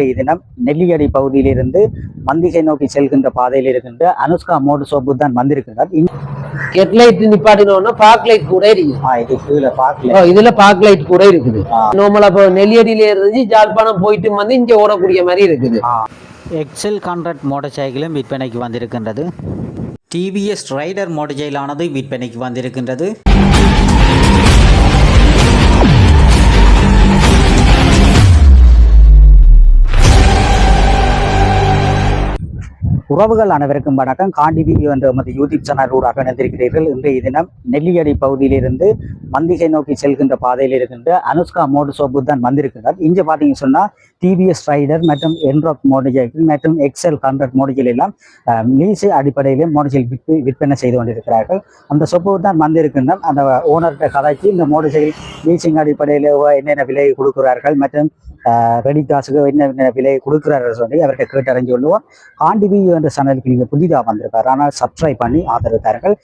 இன்றைய தினம் நெல்லியடி பகுதியிலிருந்து மந்திகை நோக்கி செல்கின்ற பாதையில் இருக்கின்ற அனுஷ்கா மோடு சோப்பு தான் வந்திருக்கின்றார் இங்க- ஹெட்லைட் நிப்பாட்டினோம்னா பார்க் லைட் கூட இருக்குது இதுல பார்க் லைட் கூட இருக்குது. நார்மலா இப்போ நெல்லியடியில இருந்து ஜாழ்ப்பாணம் போயிட்டு வந்து இங்க ஓடக்கூடிய மாதிரி இருக்குது. எக்ஸல் கான்ட்ராக்ட் மோட்டார் சைக்கிளும் விற்பனைக்கு வந்திருக்கின்றது. டிவிஎஸ் ரைடர் மோட்டார் சைக்கிளானது விற்பனைக்கு வந்திருக்கின்றது. உறவுகள் அனைவருக்கும் வணக்கம். காண்டி வீடியோ என்ற எமது யூடியூப் சேனல் ஊடாக இணைந்திருக்கிறீர்கள். இன்றைய தினம் நெல்லியடி பகுதியிலிருந்து மந்திகை நோக்கி செல்கின்ற பாதையில் இருக்கின்ற அனுஷ்கா மோடு சோப்பு தான் வந்திருக்கிறார். இங்கே பார்த்தீங்க சொன்னால் டிவிஎஸ் ரைடர் மற்றும் என்ராக் மோடு மற்றும் எக்ஸல் ஹண்ட்ரட் மோடிகள் எல்லாம் லீசு அடிப்படையிலே மோடுசைல் விற்பு விற்பனை செய்து கொண்டிருக்கிறார்கள். அந்த சொப்பு தான் வந்திருக்கின்றோம் அந்த ஓனர்கிட்ட கதைக்கு இந்த மோடு சைக்கிள் லீசிங் அடிப்படையில் என்னென்ன விலை கொடுக்கிறார்கள் மற்றும் ரெடி காசுக்கு என்ன விலை கொடுக்குறாரு சொல்லி அவர்கிட்ட கேட்டு அறிஞ்சு கொள்ளுவோம் ஆண்டிவி என்ற சேனலுக்கு நீங்கள் புதிதாக வந்திருக்காரு. ஆனால் சப்ஸ்கிரைப் பண்ணி ஆதரவுத்தார்கள்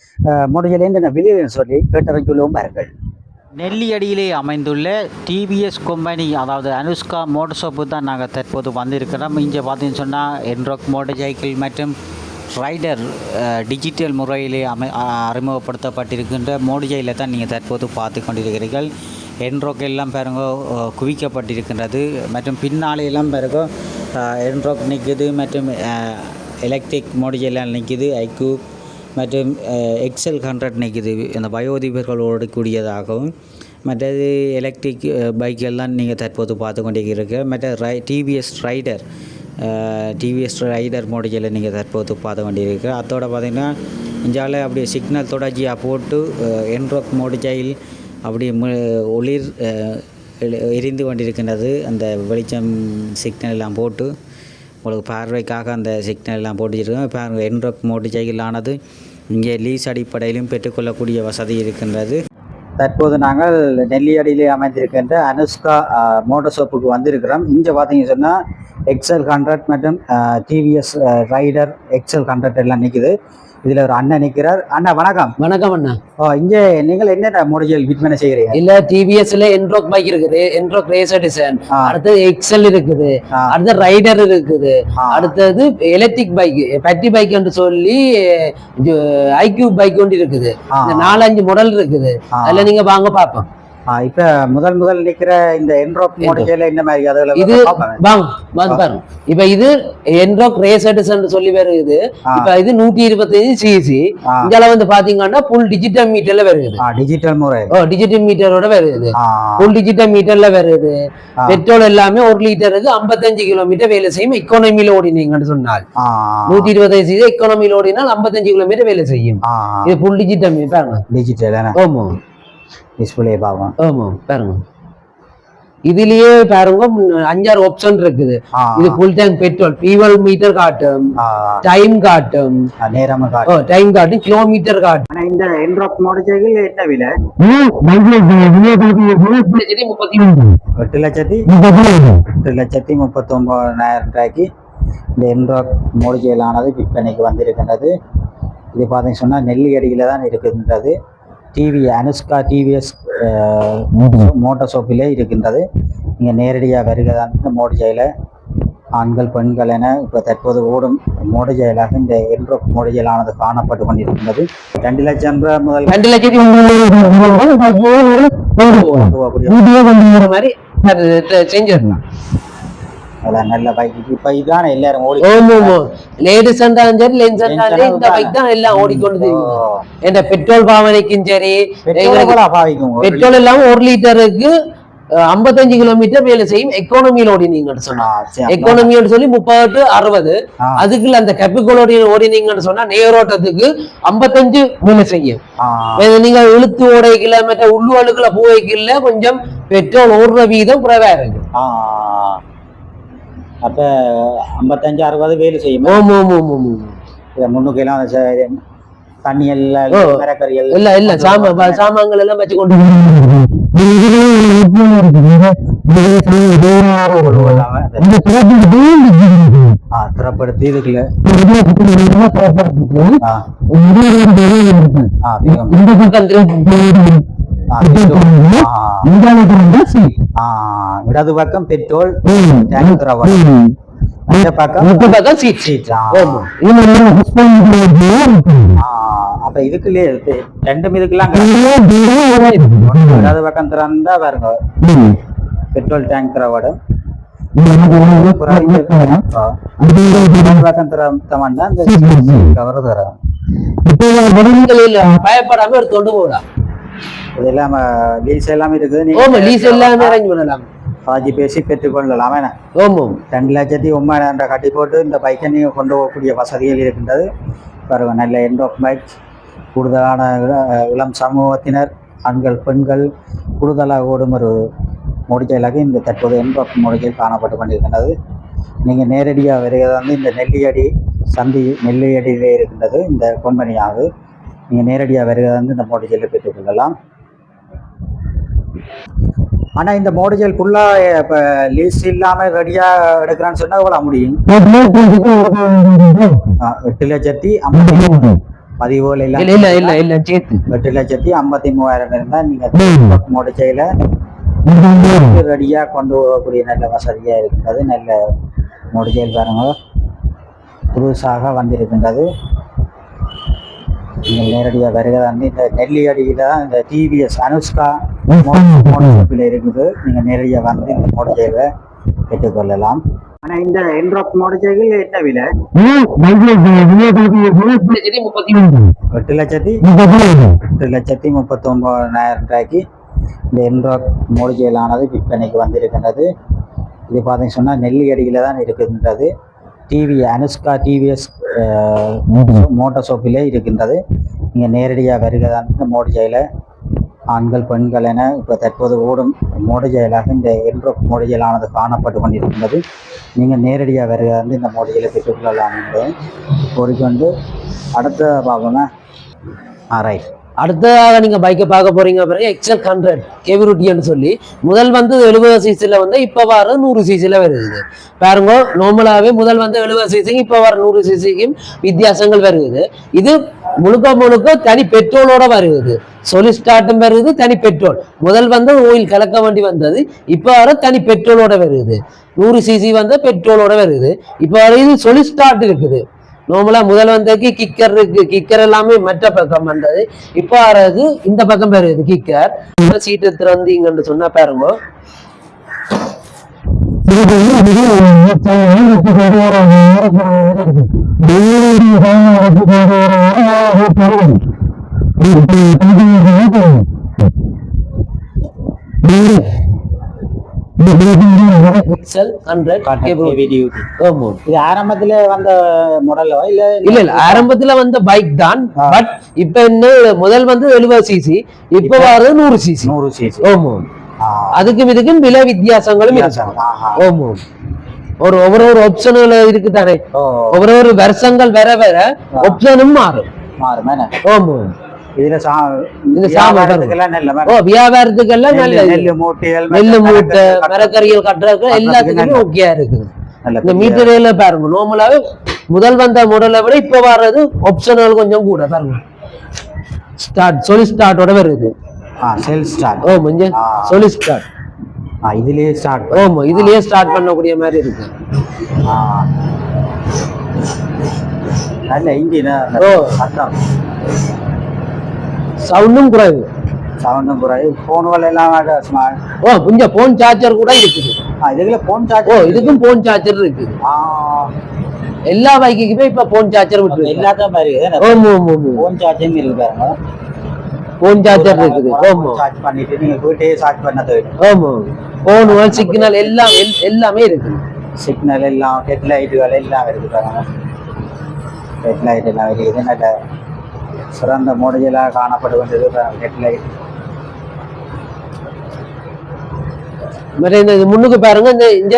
முடிஞ்சல என்ன விலைன்னு சொல்லி கேட்டறிஞ்சு கொள்வோம் பாருங்கள் நெல்லியடியிலே அமைந்துள்ள டிவிஎஸ் கம்பெனி அதாவது அனுஷ்கா மோட்டர் ஷாப்பு தான் நாங்கள் தற்போது வந்திருக்கிறோம். இங்கே பார்த்தீங்கன்னு சொன்னால் என்ரோக் மோட்டர் சைக்கிள் மற்றும் ரைடர் டிஜிட்டல் முறையிலே அமை அறிமுகப்படுத்தப்பட்டிருக்கின்ற மோடிஜையில் தான் நீங்கள் தற்போது பார்த்து கொண்டிருக்கிறீர்கள். என்ரோக் எல்லாம் பாருங்க குவிக்கப்பட்டிருக்கின்றது. மற்றும் பின்னாலையெல்லாம் பாருங்க என்ரோக் நிற்குது மற்றும் எலக்ட்ரிக் மோடிஜெல்லாம் நிற்குது ஐக்யூ மற்றும் எக்ஸல் ஹண்ட்ரட் நிற்குது அந்த வயோதிபர்கள் ஓடக்கூடியதாகவும் மற்றது எலக்ட்ரிக் பைக் எல்லாம் நீங்கள் தற்போது பார்த்து கொண்டிருக்கிறீர்கள். மற்ற ரை டிவிஎஸ் ரைடர் டிவிஎஸ் ரைடர் மாடலில் நீங்கள் தற்போது பார்த்து கொண்டிருக்க அதோட பார்த்திங்கன்னா இந்தியாவில் அப்படியே சிக்னல் தொடர்ச்சியாக போட்டு என்ரோக் மோடிஜையில் அப்படி ஒளிர் எரி- எரிந்து கொண்டிருக்கின்றது. அந்த வெளிச்சம் சிக்னல் எல்லாம் போட்டு உங்களுக்கு பார்வைக்காக அந்த சிக்னல் எல்லாம் போட்டு வச்சிருக்கோம் என்ரோக் மோட்டர் சைக்கிள் ஆனது இங்கே லீஸ் அடிப்படையிலும் பெற்றுக்கொள்ளக்கூடிய வசதி இருக்கின்றது. தற்போது நாங்கள் நெல்லியடியிலே அமைந்திருக்கின்ற அனுஷ்கா மோட்டர் ஷாப்புக்கு வந்திருக்கிறோம். இங்கே பார்த்தீங்க சொன்னால் எக்ஸல் ஹண்ட்ரட் மற்றும் டிவிஎஸ் ரைடர் எக்ஸல் ஹண்ட்ரட் எல்லாம் நிற்கிது இதில் ஒரு அண்ணன் நிற்கிறார் அண்ணா வணக்கம். வணக்கம் அண்ணா. இங்கே நீங்கள் என்னென்ன மோடல் விற்பனை செய்கிறீங்க? இல்ல டிவிஎஸ்ல என்ரோக் பைக் இருக்குது. Ntorq racer design. அடுத்தது எக்ஸல் இருக்குது. அடுத்து ரைடர் இருக்குது. அடுத்தது எலக்ட்ரிக் பைக் பேட்டரி பைக் என்று சொல்லி ஐக்யூ பைக் ஒன்று இருக்குது. நாலஞ்சு மாடல் இருக்குது. அதுல நீங்க வாங்க பாப்போம் இப்ப முதல் முதல் நிக்கிற இந்த என்ரோக் மாடல் என்ன மாதிரி அதுல இது. வாங்க வந்து பாருங்க. இப்ப இது என்ரோக் ரேசர் டிசைன் சொல்லி வருது. இப்ப இது நூத்தி இருபத்தஞ்சு சிசி ஆ. இங்கெல்லாம் வந்து பாத்தீங்கன்னா ஃபுல் டிஜிட்டல் மீட்டர்ல வருது ஆ, டிஜிட்டல் முறை. ஓ டிஜிட்டல் மீட்டரோட வருது ஃபுல் டிஜிட்டல் மீட்டர்ல வருது. பெட்ரோல் எல்லாமே ஒரு லிட்டருக்கு 55 கிலோமீட்டர் வேலை செய்யும். எக்கானமியில ஓடினீங்கன்னு சொன்னால். நூத்தி இருபத்தஞ்சு சிசி எக்கானமியில ஓடினால் 55 கிலோமீட்டர் வேலை செய்யும். இது ஃபுல் டிஜிட்டல் மீட்டர் பாருங்க டிஜிட்டல் ஆமா. டிஸ்பிளே பார்ப்போம் ஆமா பாருங்க. இதுலயே பாருங்க அஞ்சாறு ஆப்ஷன் இருக்குது. இது full tank petrol fuel meter காட்டும் டைம் காட்டும். நேரமா காட்டு ஓ டைம் காட்டும் கிலோமீட்டர் காட்டும். ஆனா இந்த என்ரோக் மாடல் என்ன விலை? முப்பத்தி மூணு. எட்டு லட்சத்தி? எட்டு லட்சத்தி முப்பத்தி ஒன்பதாயிரம் ரூபாய்க்கு இந்த என்ரோக் மூலிகையிலானது விற்பனைக்கு வந்திருக்கின்றது. இது பார்த்தீங்க சொன்னால் நெல்லியடியில் தான் இருக்கின்றது. டிவி அனுஷ்கா டிவிஎஸ் மோட்டார் ஷாப்பிலே இருக்கின்றது. இங்கே நேரடியாக வருகிறதான் இந்த மோடிஜையில் ஆண்கள் பெண்கள் என இப்போ தற்போது ஓடும் மோடிஜைலாக இந்த என்ரோக் மோடிஜைலானது காணப்பட்டு கொண்டிருக்கின்றது. ரெண்டு லட்சம் ரூபாய் முதல் ரெண்டு லட்சத்தி மாதிரி செஞ்சிடலாம் அவ்வளோ நல்ல பைக் இப்போ இதுதான் எல்லாரும் ஓடி ஓமோ லேடிஸ் இருந்தாலும் சரி லென்ஸ் இருந்தாலும் இந்த பைக் தான் எல்லாம் ஓடிக்கொண்டு தெரியும் என்ற பெட்ரோல் பாவனைக்கும் சரி பெட்ரோல் எல்லாம் ஒரு லிட்டருக்கு ஐம்பத்தஞ்சு கிலோமீட்டர் வேலை செய்யும் எக்கானமியில் ஓடினீங்கன்னு சொன்னா. சரி. எக்கானமின்னு சொல்லி முப்பது to அறுபது. அதுக்குள்ள அந்த கப்பிக்கோல் ஓடி ஓடினீங்கன்னு சொன்னா நேரோட்டத்துக்கு ஐம்பத்தஞ்சு வேலை செய்யும். நீங்க இழுத்து ஓடைக்கல மற்ற உள்ளுவழுக்குல போவைக்கல கொஞ்சம் பெட்ரோல் ஓடுற வீதம் குறைவா இருக்கு. அப்ப ஐம்பத்தஞ்சு அறுபது வேலை செய்யும்? ஓம் ஓம் ஓம் ஓம் ஓம். இதை முன்னுக்கு எல்லாம் அந்த ச- தண்ணி எல்லாம் ஓ. மரக்கறி எல்லாம் இல்ல இல்ல சாமா சாமான்கள் எல்லாம் வச்சு கொண்டு திறப்படுத்தி இதுக்குள்ள இந்த பக்கம் இடது பக்கம் பெட்ரோல் மற்ற பக்கம் முட்டு பக்கம் சீட். சீட் ஆ. ஆமா ஆ, அப்ப இதுக்குள்ளே. ரெண்டும் இதுக்கெல்லாம் இடது பக்கம் திறந்தா பாருங்க. Petrol tank. இடது பக்கம் திறந்தோம்னா இந்த கவர் தரோம் பயப்படாம ஒரு தொண்டு போடா இதெல்லாம் லீஸ் எல்லாம் இருக்குது. நீங்க லீஸ் எல்லாமே அரேஞ்ச் பண்ணலாம். பாதி பேசி பெற்றுக்கொள்ளலாம் என்ன? ஓமம் ரெண்டு லட்சத்தி ஒன்பதாயிரம் கட்டி போட்டு இந்த பைக்கை நீங்கள் கொண்டு போகக்கூடிய வசதிகள் இருக்கின்றது. பாருங்க நல்ல எண்ட் ஆஃப் பைக் கூடுதலான இள- இளம் சமூகத்தினர் ஆண்கள் பெண்கள் கூடுதலாக ஓடும் ஒரு முடிச்சலாக இந்த தற்போது எண்ட் ஆஃப் முடிச்சல் காணப்பட்டு கொண்டிருக்கின்றது. நீங்கள் நேரடியாக வருகிறது வந்து இந்த நெல்லியடி சந்தி நெல்லியடியிலே இருக்கின்றது இந்த கம்பெனியானது நீங்கள் நேரடியாக வருகிறது வந்து இந்த மோடிஜெல்லை பெற்றுக்கொள்ளலாம் ஆனால் இந்த மோடிஜெல் ஃபுல்லாக இப்போ லீஸ் இல்லாமல் ரெடியாக எடுக்கிறான்னு சொன்னால் எவ்வளோ முடியும் எட்டு லட்சத்தி ஐம்பத்தி பதிவோல் இல்ல எல்லாம் இல்ல இல்ல இல்ல சேர்த்து. எட்டு லட்சத்தி ஐம்பத்தி மூவாயிரம் இருந்தால் நீங்கள் மோடிச்சையில் ரெடியாக கொண்டு போகக்கூடிய நல்ல வசதியாக இருக்கின்றது நல்ல மோடிச்சையில் பாருங்க. புதுசாக வந்திருக்கின்றது. நீங்கள் நேரடியாக வருகிறதா வந்து இந்த நெல்லியடியில் தான் இந்த டிவிஎஸ் அனுஷ்கா மோட்டர்ஷாப்பில் இருக்குது. நீங்கள் நேரடியாக வந்து இந்த மோடிச்சையில் பெற்றுக்கொள்ளலாம் ஆனால் இந்த என்ட்ராப் மோடிச்சைகள் என்ன விலை? எட்டு லட்சத்தி எட்டு லட்சத்தி முப்பத்தி ஒன்பதாயிரம் ரூபாய்க்கு இந்த என்ட்ராக் மோடிஜெயிலானது விற்பனைக்கு வந்திருக்கின்றது. இது பார்த்தீங்கன்னு சொன்னால் நெல்லியடியில் தான் இருக்கின்றது. டிவி அனுஷ்கா டிவிஎஸ் மோட்டார் ஷாப்பிலே இருக்கின்றது. நீங்கள் நேரடியாக வருகிறதான் இந்த மோடிஜெயில ஆண்கள் பெண்கள் என இப்போ தற்போது ஓடும் மோடிஜெயிலாக இந்த என்ட்ரோக் மோடிஜெயிலானது காணப்பட்டு கொண்டிருக்கின்றது. நீங்கள் நேரடியாக வருகிறதா இருந்து இந்த மோடிஜெயிலை பெற்றுக்கொள்ளலாம் என்பதை கோரிக்கொண்டு அடுத்த பார்ப்போங்க ஆ ரைட் அடுத்ததாக நீங்கள் பைக்கை பார்க்க போகிறீங்க பிறகு எக்ஸல் ஹண்ட்ரட் கேவிருட்டின்னு சொல்லி. முதல் வந்து எழுபது சிசியில் வந்து இப்போ வர நூறு சிசியில் வருது. பாருங்க நார்மலாகவே முதல் வந்து எழுபது சிசிக்கு இப்போ வர நூறு சிசிக்கும் வித்தியாசங்கள் வருது. இது முழுக்க முழுக்க தனி பெட்ரோலோட வருது. சொல்லி ஸ்டார்ட்டும் வருது தனி பெட்ரோல். முதல் வந்து ஓயில் கலக்க வண்டி வந்தது இப்போ வர தனி பெட்ரோலோட வருது. நூறு சிசி வந்து பெட்ரோலோட வருது. இப்போ வர இது சொல்லி ஸ்டார்ட் இருக்குது. நார்மலா முதல் வந்ததுக்கு கிக்கர் இருக்கு. கிக்கர் எல்லாமே மற்ற பக்கம் வந்தது. இப்போ வர்றது இந்த பக்கம் வருது கிக்கர் சீட்டு திறந்தீங்கன்னு சொன்னா பாருங்க. ஹண்ட்ரட் இது ஆரம்பத்துல வந்த மாடலோ இல்ல இல்ல இல்ல. ஆரம்பத்துல வந்த பைக் தான். பட் இப்ப என்ன முதல் வந்து எழுபது சிசி இப்ப வர்றது நூறு சிசி நூறு சிசி ஆமா அதுக்கும் இதுக்கும் விலை வித்தியாசங்களும் இருக்கு. ஆமா ஒரு ஒவ்வொரு ஒரு ஆப்ஷன்கள் இருக்கு தானே. ஒவ்வொரு ஒரு வருஷங்கள் வர வர ஆப்ஷனும் மாறும். மாறும் என்ன? இதுல சா இது சாமான் வியாபாரத்துக்கெல்லாம் நெல்ல ஓ வியாபாரத்துக்கெல்லாம் நெல்லு மூட்டைகள் மூட்டை மரக்கறிகள் கட்டுறதுக்கு எல்லாத்துக்குமே. ஓகேயா இருக்குது. இந்த மீட்டர்ல பாருங்க. நார்மலாவே முதல் வந்த மாடலை விட இப்ப வர்றது ஆப்ஷனல் கொஞ்சம் கூட பாருங்க. ஸ்டார்ட் சொல்லி ஸ்டார்ட்டோட வருது. சேல் ஸ்டார்ட் ஓ ஆ. சொல்லி ஸ்டார்ட் இதுலயே ஸ்டார்ட் ஆமா இதுலயே ஸ்டார்ட் பண்ணக்கூடிய மாதிரி இருக்கு. நல்ல ஓ. சவுண்டும் குறைவு. சவுண்டும் குறைவு. போன்கள் எல்லாம் ஸ்மார்ட் ஓ கொஞ்சம் போன் சார்ஜர் கூட இருக்குது. ஆ இதுல போன் சார்ஜ் ஓ இதுக்கும் போன் சார்ஜர் இருக்குது ஆ. எல்லா பைக்குக்குமே இப்ப போன் சார்ஜர் விட்டு ஆமா ஆமா போன் சார்ஜிங் இருக்கு பாருங்க. போன் சார்ஜர் இருக்குது ஆமா சார்ஜ் பண்ணிட்டு நீங்க வீட்டையே சார்ஜ் பண்ணது ஆமா போன் சிக்னல் எல்லாம் எல்- எல்லாமே இருக்குது சிக்னல் எல்லாம் ஹெட்லைட்டுகள் எல்லாம் இருக்கு பாருங்க. ஹெட்லைட் எல்லாம் இருக்குது நல்ல சிறந்த மாடலாக காணப்பட வேண்டியது ஹெட்லைட் மற்ற இந்த முன்னுக்கு பாருங்க இந்த இந்த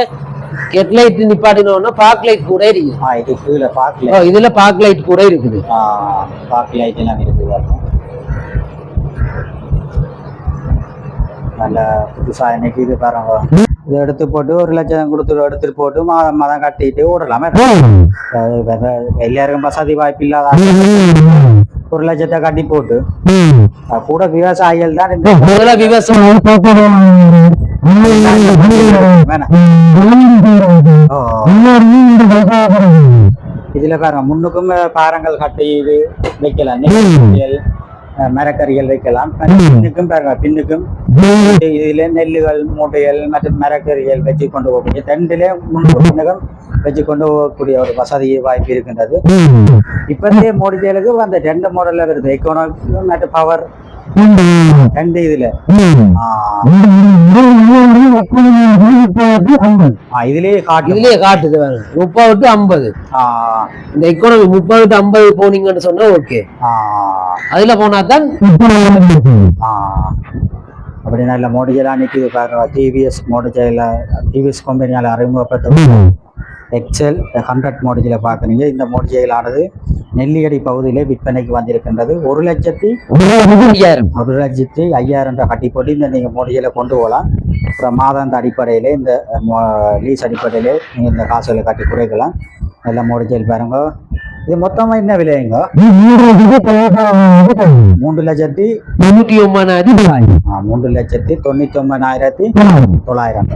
ஹெட் லைட் நிப்பாட்டினோம்னா பார்க் லைட் கூட இருக்குது. ஆ இது கீழே ஓ பார்க்கல இதுல பார்க் லைட் கூட இருக்குது. ஆ பார்க் லைட் எல்லாம் இருக்குது நல்ல புதுசா இன்னைக்கு இது பாருங்க. இதை எடுத்து போட்டு ஒரு லட்சம் கொடுத்து எடுத்துட்டு போட்டு மாதம் மாதம் கட்டிட்டு ஓடலாமே. எல்லாருக்கும் வசதி வாய்ப்பு இல்லாத ஒரு லட்சத்தை கட்டி போட்டு. கூட விவசாயிகள் தான் முதல்ல விவசாயம். இதுல பாருங்க முன்னுக்கும் பாறங்கள் கட்டி இது வைக்கலாம். மரக்கறிகள் வைக்கலாம். பின்னுக்கும் பாருங்க பின்னுக்கும். இது- இதுல நெல்லுகள் மூட்டைகள் மற்றும் மரக்கறிகள் வச்சு கொண்டு போகக்கூடிய ரெண்டுல முன்னுக்கும் வச்சு கொண்டு போகக்கூடிய ஒரு வசதி வாய்ப்பு இருக்கின்றது. இப்போதே மோடிஜிகளுக்கு அந்த ரெண்டு மாடல்ல வருது. எக்கனாமிக் மற்றும் பவர் ரெண்டு இதுல. ஆ. ஆ, இதுலயே காட்டு. இதுலயே காட்டுது பாருங்க முப்பது டு ஐம்பது ஆ, இந்த எக்கானமி முப்பது டு ஐம்பது போனீங்கன்னு சொன்னா ஓகே அதுல போனா தான் ஆ. அப்படி நல்ல மோடிஜெல்லாம் நிற்கிது பாருங்க. டிவிஎஸ் மோடிஜையில் டிவிஎஸ் கம்பெனியால் அறிமுகப்படுத்த எக்ஸல் ஹண்ட்ரட் மோடிஜில் பார்க்குறீங்க. இந்த மோடிஜைகளானது நெல்லியடி பகுதியிலே விற்பனைக்கு வந்திருக்கின்றது. ஒரு லட்சத்தி ஐயாயிரம் ஒரு லட்சத்தி ஐயாயிரம் ரூபாய் கட்டி போட்டு இந்த நீங்கள் மோடியில் கொண்டு போகலாம். அப்புறம் மாதாந்த அடிப்படையில் இந்த லீஸ் அடிப்படையில் நீங்கள் இந்த காசுகளை கட்டி குறைக்கலாம். நல்ல மோடிஜல் பாருங்க. இது மொத்தமாக என்ன விலைங்க? மூன்று லட்சத்தி முன்னூத்தி ஒன்பதாயிரத்தி மூன்று லட்சத்தி தொண்ணூற்றி ஒன்பதாயிரத்தி தொள்ளாயிரம்.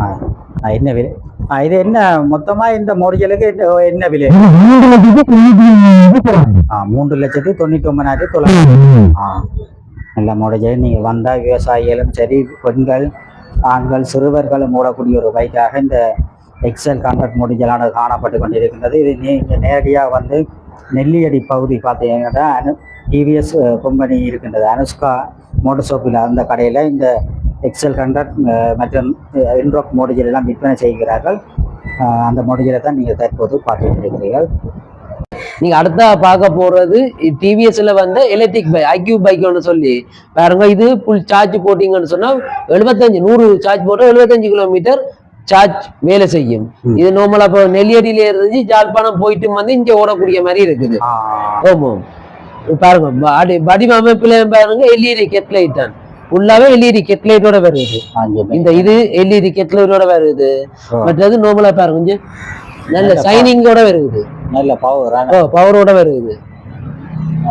ஆ, என்ன விலை? இது என்ன மொத்தமாக இந்த மோடிஜலுக்கு என்ன- விலை? மூன்று லட்சத்தி தொண்ணூற்றி ஒன்பதாயிரத்தி தொள்ளாயிரம். நல்ல முறையில் நீங்கள் வந்தால் விவசாயிகளும் சரி பெண்கள் ஆண்கள் சிறுவர்களும் ஓடக்கூடிய ஒரு பைக்காக இந்த எக்ஸல் கான்ட்ராக்ட் முடிஞ்சலானது காணப்பட்டு கொண்டிருக்கின்றது. இது நீங்கள் நேரடியாக வந்து நெல்லியடி பகுதி பார்த்தீங்கன்னா டிவிஎஸ் கம்பெனி இருக்கின்றது. அனுஷ்கா மோட்டர் ஷாப்பில் அந்த கடையில் இந்த எக்ஸல் கான்ட்ராக்ட் மற்றும் இன்ட்ரோக் மோடிஜல் எல்லாம் விற்பனை செய்கிறார்கள். அந்த மோடிஜலை தான் நீங்கள் தற்போது பார்த்து கொண்டிருக்கிறீர்கள் நீங்க அடுத்த பார்க்க போறது டிவிஎஸ்ல வந்து எலக்ட்ரிக் பைக் ஐக்யூ பைக்னு சொல்லி. பாருங்க இது ஃபுல் சார்ஜ் போட்டீங்கன்னு சொன்னா எழுபத்தஞ்சு நூறு சார்ஜ் போட்டா எழுபத்தஞ்சு கிலோமீட்டர் சார்ஜ் வேலை செய்யும். இது நார்மலா இப்போ நெல்லியடியில இருந்து ஜாழ்ப்பாணம் போயிட்டு வந்து இங்க ஓடக்கூடிய மாதிரி இருக்குது. ஆமாம் பாருங்க வடிவமைப்புல பாருங்க எல்இடி கெட்லைட் தான். ஃபுல்லாவே எல்இடி கெட்லைட்டோட வருது. இந்த இது எல்இடி கெட்லைட்டோட வருது. மற்றது நார்மலா பாருங்க கொஞ்சம் நல்ல சைனிங்கோட வருது. நல்ல பவர் ஓ பவரோட வருது.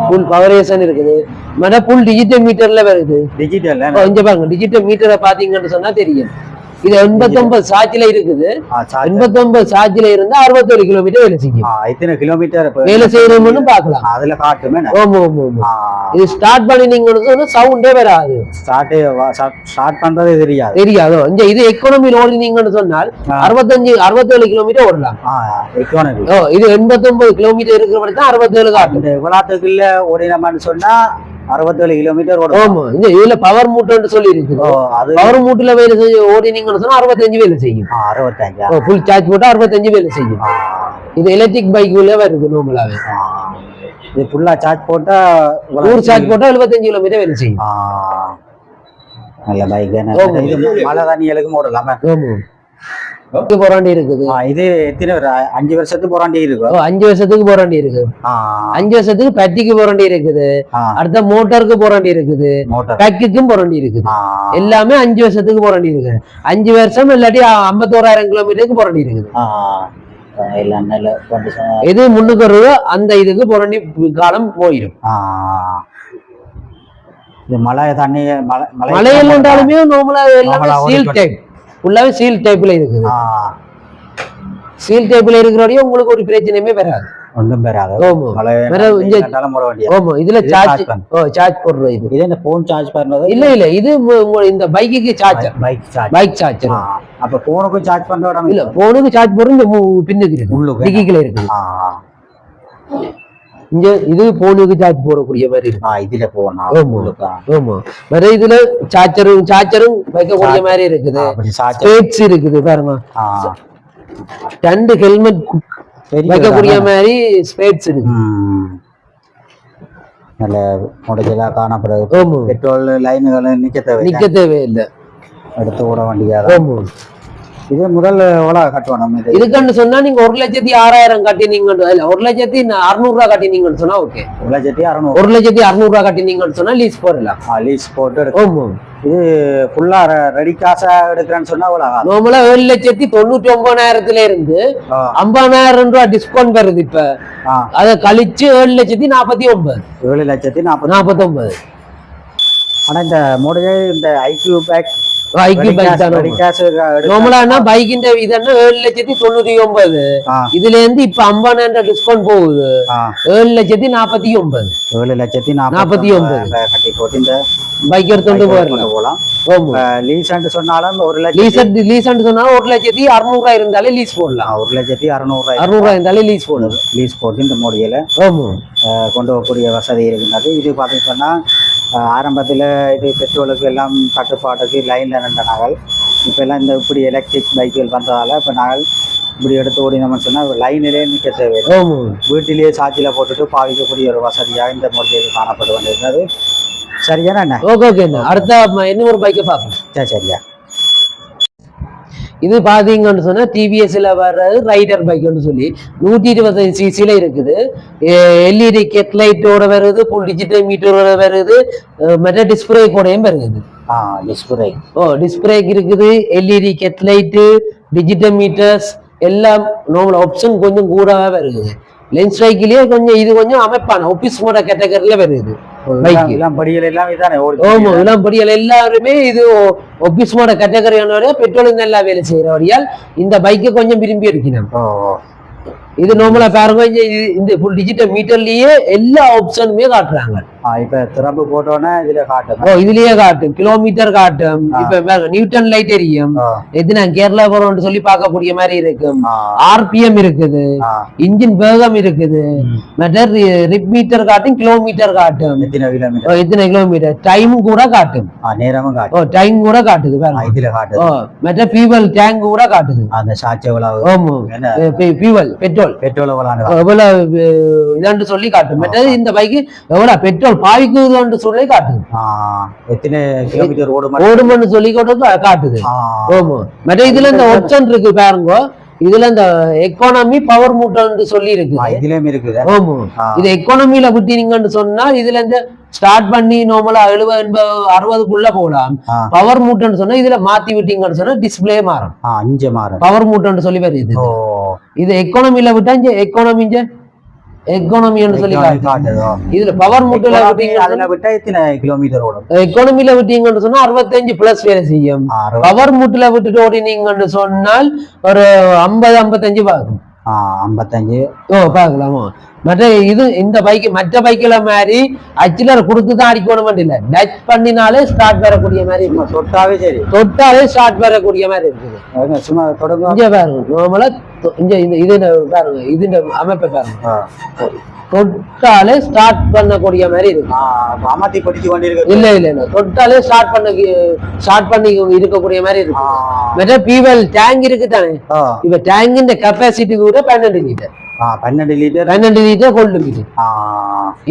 ஃபுல் பவரேஷன் இருக்குது. மற்ற ஃபுல் டிஜிட்டல் மீட்டர்ல வருது. டிஜிட்டல் இங்க பாருங்க டிஜிட்டல் மீட்டரை பாத்தீங்கன்னு சொன்னா தெரியும். இது எண்பத்தொன்பது சார்ஜ்ல இருக்குது. எண்பத்தொன்பது சார்ஜ்ல இருந்து அறுபத்தேழு கிலோமீட்டர் வேலை செய்யும். எத்தனை கிலோமீட்டர் வேலை செய்யறோம்னு பாக்கலாம் அதுல காட்டுமே ஓமா ஓமா ஓமா இது ஸ்டார்ட் பண்ணினீங்கன்னு சொன்னா சவுண்டே வராது. ஸ்டார்ட் ஸ்டார்ட் பண்றதே தெரியாது. தெரியாதோ? இந்த இது எக்கனாமியில் ஓடினீங்கன்னு சொன்னால். அறுபத்தஞ்சு அறுபத்தேழு கிலோமீட்டர் ஓடலாம். எக்கானமி ஓ இது எண்பத்தொன்பது கிலோமீட்டர் இருக்கிற தான் அறுபத்தேழு காட்டும். இந்த விளாத்துக்குள்ள ஓடினோம்னு சொன்னா அறுபத்தேழு கிலோமீட்டர் ஓடும். ஆமா. இந்த இதுல பவர் மூட்டைன்னு சொல்லி இருக்குது ஓ, அது பவர் மூட்டில வேலை செய்ய ஓடினீங்கன்னு சொன்னா அறுபத்தஞ்சு வேலை செய்யும். அறுபத்தஞ்சா? ஃபுல் சார்ஜ் போட்டா அறுபத்தஞ்சு வேலை செய்யும். இது எலக்ட்ரிக் பைக்குள்ள வருது நார்மலாவே. இது ஃபுல்லா சார்ஜ் போட்டா நூறு சார்ஜ் போட்டா எழுபத்தஞ்சு கிலோமீட்டர் வேலை செய்யும். நல்ல பைக். இது மழை தண்ணிகளுக்கும் ஓடலாமா. ஆமா இது போராண்டி இருக்குது. இது எத்தனை ஒரு அஞ்சு வருஷத்துக்கு போராண்டி ஓ, இருக்கும் அஞ்சு வருஷத்துக்கு போராண்டி இருக்கு. அஞ்சு வருஷத்துக்கு பட்டிக்கு போராண்டி இருக்குது. அடுத்த மோட்டாருக்கு போராண்டி இருக்குது. மோட்டார். பேக்குக்கும் போராண்டி இருக்குது. எல்லாமே அஞ்சு வருஷத்துக்கு போராண்டி இருக்குது அஞ்சு வருஷம் இல்லாட்டி ஐம்பத்தோராயிரம் கிலோமீட்டருக்கு போராண்டி இருக்குது. எது முன்னுக்கு வருதோ அந்த இதுக்கு போராண்டி காலம் போயிடும். இது மழை தண்ணி மழை மலையில் இருந்தாலுமே நார்மலா எல்லாமே சீல் டைப் ஃபுல்லாவே சீல் டைப்ல இருக்குது. சீல் டைப்ல இருக்கிறவரையும் உங்களுக்கு ஒரு பிரச்சனையுமே வராது. ஒன்றும் பெறாது ஆமா. இதுல இது சார்ஜ். ஓ சார்ஜ் போடுறது இது. இது என்ன போன் சார்ஜ் பண்றது இல்ல இல்ல. இது இந்த பைக்குக்கு charger bike charge bike charger அப்ப போனுக்கும் சார்ஜ் பண்ற இடம் இல்ல போனுக்கு சார்ஜ் போடுறது பின்னுக்கு இருக்கு உள்ளுக்கு. டிக்கிக்குள்ள இருக்கு இங்க இது போனுக்கு சார்ஜ் போடக்கூடிய மாதிரி இருக்கு. இதுல போனா ஆமா. வேற இதுல சார்ஜரும் சார்ஜரும் வைக்கக்கூடிய மாதிரி இருக்குது. இருக்குது பாருங்க. ரெண்டு ஹெல்மெட் வைக்கக்கூடிய. மாதிரி ஸ்பேட்ஸ் இருக்கு. நல்ல முடிஞ்சலா காணப்படுது. பெட்ரோல் லைனுகள் நிக்க தேவை நிக்க தேவையில்லை. எடுத்து விட வேண்டியதா ஆமா. இது முதல் எவ்வளோ கட்டணும் இது. இதுக்குன்னு சொன்னா நீங்க ஒரு லட்சத்தி ஆறாயிரம் கட்டினீங்கன்னு இல்ல ஒரு லட்சத்தி அறுநூறு ரூபா கட்டினீங்கன்னு சொன்னா ஓகே ஒரு லட்சத்தி அறநூறு. ஒரு லட்சத்தி அறுநூறு ரூபா கட்டினீங்கன்னு சொன்னா லீஸ் போடலாம் லீஸ் போட்டு இது ஃபுல்லா ரெடி காசா எடுக்கிறேன்னு சொன்னா ஆகும்? நார்மலா ஏழு லட்சத்தி தொண்ணூத்தி ஒன்பதாயிரத்துல இருந்து ஐம்பதாயிரம் ரூபாய் டிஸ்கவுண்ட் வருது இப்ப. அதை கழிச்சு ஏழு லட்சத்தி நாற்பத்தி ஒன்பது. ஏழு லட்சத்தி நாற்பது நாற்பத்தி ஒன்பது ஆனா இந்த மாடலே இந்த ஐக்யூ பேக் ஐக்யூ பைக் தான் நார்மலானா பைக்கிന്റെ இதன்னா? ஏழு லட்சத்தி தொண்ணூத்தி ஒன்பது. இதுல இருந்து இப்ப ஐம்பதாயிரம் டிஸ்கவுண்ட் போகுது. ஏழு லட்சத்தி நாற்பத்தி ஒன்பது. ஏழு லட்சத்தி நாற்பத்தி ஒன்பது. கட்டி போட்டு பைக் எடுத்துட்டு போயிடலாம் ஆமா லீஸ் சொன்னாலும் ஒரு லட்சத்தி லீஸ் லீஸ் சொன்னா ஒரு லட்சத்தி அறுநூறு ரூபாய் இருந்தாலே லீஸ் போடலாம். ஒரு லட்சத்தி அறுநூறு அறுநூறு ரூபாய் இருந்தாலே லீஸ் போடலாம். லீஸ் போட்டு இந்த மோடியில் கொண்டு போகக்கூடிய வசதி இருக்கின்றது. இது பார்த்தீங்கன்னு ஆரம்பத்தில் இது பெட்ரோலுக்கு எல்லாம் கட்டுப்பாட்டுக்கு லைனில் நின்ற நாங்கள் இப்போ எல்லாம் இந்த இப்படி எலக்ட்ரிக் பைக்குகள் வந்ததால் இப்போ நாங்கள் இப்படி எடுத்து ஓடினோம்னு சொன்னால் லைனிலே நிற்க தேவையில்லை. வீட்டிலேயே சார்ஜில் போட்டுட்டு பாவிக்கக்கூடிய ஒரு வசதியாக இந்த மோடியில் காணப்பட்டு கொண்டிருக்கிறது சரியான என்ன ஓகே ஓகே அடுத்த இன்னும் ஒரு பைக்கை பார்ப்போம். சரி சரியா? இது பாத்தீங்கன்னு சொன்னா டிவிஎஸ்ல வர்றது ரைடர் பைக்னு சொல்லி நூத்தி இருபத்தஞ்சு சிசில இருக்குது. எல்இடி கெட் லைட்டோட வருது ஃபுல் டிஜிட்டல் மீட்டரோட வருது மற்ற டிஸ்பிளே கூடயும் வருது. ஆ டிஸ்பிளே ஓ டிஸ்பிளேக்கு இருக்குது LED head light digital meters எல்லாம் நார்மல் ஆப்ஷன் கொஞ்சம் கூடவே வருது. லென்ஸ் பைக்கிலேயே கொஞ்சம் இது கொஞ்சம் அமைப்பான ஆஃபீஸ் மோட கேட்டகரியில வருது. எல்லாருமே இது ஆஃபீஸ் மோட கேட்டகரியான பெட்ரோல் நல்லா வேலை செய்யறவரியால் இந்த பைக்கை கொஞ்சம் விரும்பி எடுக்கணும். இது நார்மலா பாருங்க இந்த ஃபுல் டிஜிட்டல் மீட்டர்லயே எல்லா ஆப்ஷனுமே காட்டுறாங்க. இப்போ திறப்பு போட்டோன்னே இதில் காட்டுங்க ஓ இதுலயே காட்டும். கிலோமீட்டர் காட்டும். இப்ப நியூட்டன் லைட் எரியும். எது நான் கேரளா போறோம்னு சொல்லி பார்க்கக்கூடிய மாதிரி இருக்கும். ஆர்பிஎம் இருக்குது. இன்ஜின் வேகம் இருக்குது. ம். மற்ற ரிப் மீட்டர் காட்டும் கிலோமீட்டர் காட்டும். எத்தனை கிலோமீட்டர் ஓ, எத்தனை கிலோமீட்டர் டைமும் கூட காட்டும். நேரமும் காட்டு ஓ டைம் கூட காட்டுது பாருங்க இதுல காட்டுது. ஓ மற்ற ஃபியூவல் டேங்க் கூட காட்டுது. அந்த சாட்சி எவ்வளவு? ஆமா. ஃபியூவல் பெட்ரோல் பெட்ரோல் எவ்வளவு இதாண்டு சொல்லி காட்டும். மற்றது இந்த பைக்கு எவ்வளவு? பெட்ரோல் பாவிக்குதுன்னு சொல்லி காட்டுது. எத்தனை கிலோமீட்டர் ஓடும்? சொல்லி காட்டுது. மற்ற இதுல இந்த ஆப்ஷன் இருக்கு பாருங்க. இதுல இந்த எக்கானமி பவர் மூட்டர்னு சொல்லி இருக்கு. ஆ, இதுலயும் இருக்குது. ஆமா ஆ. இது எக்கானமில விட்டீங்கன்னு சொன்னா இதுல இந்த ஸ்டார்ட் பண்ணி நார்மலா எழுபது எண்பது அறுபதுக்குள்ள போகலாம். பவர் மூட்டர்னு சொன்னா இதுல மாத்தி விட்டீங்கன்னு சொன்னா டிஸ்பிளே மாறும். அஞ்சு மாறும். பவர் மூட்டர்னு சொல்லி வருது இது. எக்கானமில விட்டா இங்க எக்கானமி எக்கானமின்னு சொல்லி இதுல பவர் மூட்டர்ல அதுல விட்டீங்கன்னா விட்டா எத்தனை கிலோமீட்டர் ஓடும்? எக்கானமில விட்டீங்கன்னு சொன்னா அறுபத்தஞ்சு பிளஸ் வேலை செய்யும். பவர் மூட்டுல விட்டுட்டு ஓடினீங்கன்னு சொன்னால் ஒரு ஐம்பது ஐம்பத்தஞ்சு பார்க்கும் ஐம்பத்தஞ்சு. ஓ பார்க்கலாமா? மற்ற இது இந்த பைக் மற்ற பைக்கில மாதிரி அச்சிலர் கொடுத்து தான் அடிக்கணும் இல்ல. டச் பண்ணினாலே ஸ்டார்ட் வரக்கூடிய மாதிரி இருக்கும் தொட்டாவே சரி. தொட்டாலே ஸ்டார்ட் வரக்கூடிய மாதிரி இருக்குது. சும்மா தொடங்க. இங்க பாருங்க நார்மலா இங்க இந்த இது பாருங்க இது அமைப்பை பாருங்க. தொட்டாலே ஸ்டார்ட் பண்ணக்கூடிய மாதிரி இருக்கு. ஆ, அப்ப அமர்த்தி படிச்சு கொண்டிருக்கு இல்ல இல்ல இல்ல. தொட்டாலே ஸ்டார்ட் பண்ண ஸ்டார்ட் பண்ணி இருக்கக்கூடிய மாதிரி ஆ. இருக்கு மற்ற பீவல் டேங்க் இருக்கு தானே. இப்ப டேங்கின் கெப்பாசிட்டி கூட பன்னெண்டு லிட்டர் பன்னெண்டு லிட்டர் பன்னெண்டு கொண்டு மீட்டர் ஆ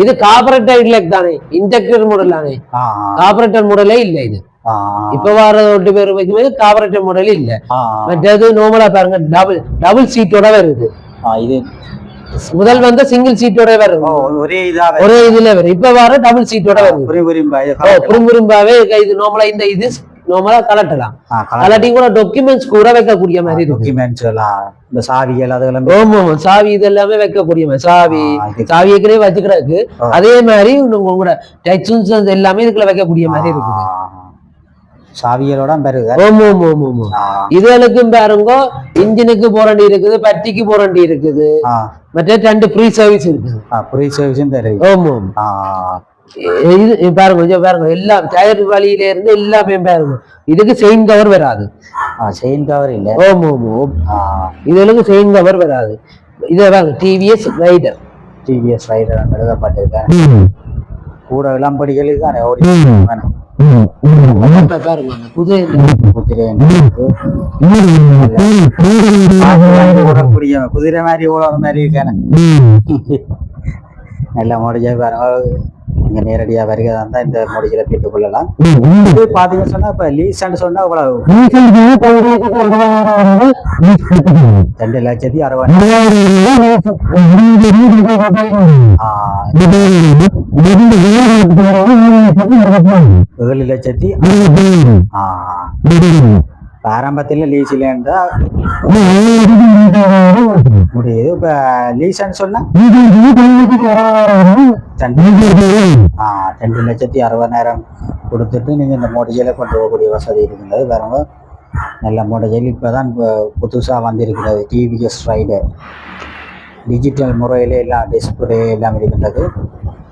இது கார்பரேட்டர் இல்ல தானே இன்டெக்டர் மாடல் தானே கார்பரேட்டர் மாடலே இல்ல இது இப்ப வர ரெண்டு பேர் வைக்கும்போது கார்பரேட்டர் மாடல் இல்ல மற்றது நார்மலா பாருங்க டபுள் டபுள் சீட்டோட வருது இது முதல் வந்து சிங்கிள் சீட்டோட வருது ஓ ஒரே இதா ஒரே இதுல வரும் இப்ப வர டபுள் சீட்டோட இது ஓ, புரிம்புரிம்பாவே இது நார்மலா இந்த இது நார்மலா கலட்டலாம். கலட்டி கூட டாக்குமெண்ட்ஸ் கூட வைக்கக்கூடிய மாதிரி இருக்கு டாக்குமெண்ட்ஸ் எல்லாம் இந்த சாவிகள் அதெல்லாம் ஆமா ஆமா சாவி இது எல்லாமே வைக்கக்கூடிய மாதிரி. சாவி சாவி ஏற்கனவே வச்சுக்கிறதுக்கு. அதே மாதிரி உங்களோட டச் எல்லாமே இதுக்குள்ள வைக்கக்கூடிய மாதிரி இருக்குது. ஆமா ஆமா இதுகளுக்கும் பாருங்க இன்ஜினுக்கு போரண்டி இருக்குது பட்டிக்கு போரண்டி இருக்குது. மற்ற ரெண்டு ஃப்ரீ சர்வீஸ் இருக்குது. புரி சர்வீஸும் தெரியுது ஆமா இது பாருங்க பாருங்க. எல்லாம் டயர் வழியில இருந்து எல்லாமே பாருங்க. இதுக்கு செயின் கவர் வராது. செயின் கவர் இல்ல. ஆமா ஆமா ஆ. இதுகளுக்கு செயின் கவர் வராது. இதை பாருங்க டிவிஎஸ் ரைடர் டிவிஎஸ் ரைடர் எழுதப்பட்டிருக்கேன் கூட இளம்படிகளுக்கு தானே ஓடி பாருங்க அந்த குதிரை ஓடக்கூடிய குதிரை மாதிரி ஓடுற மாதிரி இருக்கானே. நல்ல முடிஞ்ச பாருங்க. நீங்க நேரடியா வருகிறதா இருந்தா இந்த மோடிகளை பெற்றுக் கொள்ளலாம் இது பாத்தீங்கன்னு சொன்னா இப்ப லீஸ்ன்னு சொன்னா இவ்வளவு ரெண்டு லட்சத்தி அறுபது ஆஹ், ஏழு லட்சத்தி ஆஹ், இப்ப ஆரம்பத்துல லீஸ்ல இருந்தால் முடியுது இப்ப லீஸ்ன்னு சொன்னா ரெண்டு லட்சத்தி அறுபதாயிரம் கொடுத்துட்டு நீங்க இந்த மோட்டஜையில கொண்டு போகக்கூடிய வசதி இருக்கிறது பாருங்க நல்ல மோட்டஜையில் இப்பதான் புதுசா வந்திருக்கிறது டிவிஎஸ் ரைடர் டிஜிட்டல் முறையில் எல்லாம் டிஸ்பிளே எல்லாம் இருக்கின்றது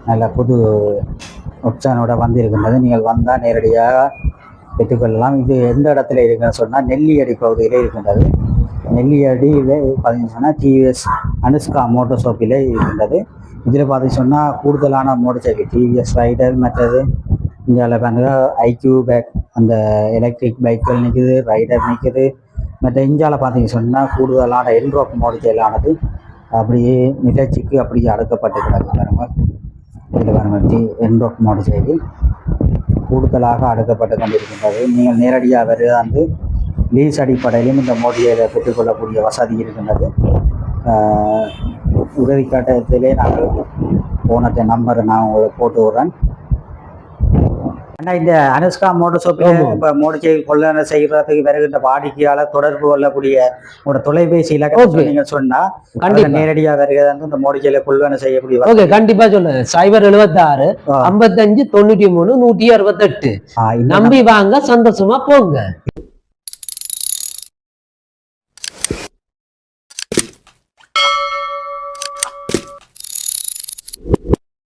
நல்ல புது ஆப்ஷனோட வந்திருக்கின்றது நீங்கள் வந்தால் நேரடியாக பெற்றுக்கொள்ளலாம். இது எந்த இடத்துல இருக்குன்னு சொன்னால் நெல்லியடி பகுதியில் இருக்கின்றது. நெல்லியடியில் பார்த்தீங்கன்னு சொன்னால் டிவிஎஸ் அனுஷ்கா மோட்டர் ஷாப்பில் இருக்கின்றது. இதில் பார்த்தீங்கன்னு சொன்னால் கூடுதலான மோட்டர் சைக்கிள் டிவிஎஸ் ரைடர் மற்றது இந்தியாவில் பார்த்தீங்கன்னா ஐக்யூ பேக் அந்த எலக்ட்ரிக் பைக்குகள் நிற்குது ரைடர் நிற்குது மற்ற இந்தியாவில் பார்த்தீங்கன்னு சொன்னால் கூடுதலான என்ரோக் மோடிச்சைலானது அப்படியே நிகழ்ச்சிக்கு அப்படியே அடுக்கப்பட்டு கிடக்கு பாருங்கள் இதில் பாருங்கள் டி என்ரோக் மோடிச்சைக்கிள் கூடுதலாக அடுக்கப்பட்டு கொண்டிருக்கின்றது. நீங்கள் நேரடியாக வந்து லீஸ் அடிப்படையிலும் இந்த மோடியை பெற்றுக்கொள்ளக்கூடிய வசதி இருக்கின்றது. உதவி கட்டத்திலே நாங்கள் போனத்தை நம்பர் நான் உங்களுக்கு போட்டு விடுறேன். அண்ணா இந்த அனுஷ்கா மோட்டர் ஷாப்பில் மோடிச்சை கொள்ளனை செய்கிறதுக்கு வருகின்ற வாடிக்கையாளர் தொடர்பு கொள்ளக்கூடிய ஒரு தொலைபேசி இலக்கத்தை Okay. சொன்னீங்க சொன்னா கண்டிப்பா. அவங்க நேரடியாக வருகிறது இந்த மோடிச்சையில கொள்ளனை செய்யக்கூடிய. ஓகே கண்டிப்பா சொல்லுங்க சைபர் எழுபத்தாறு. ஐம்பத்தஞ்சு தொண்ணூத்தி மூணு நூத்தி அறுபத்தெட்டு ஆ, இந்த நம்பி வாங்க சந்தோஷமா போங்க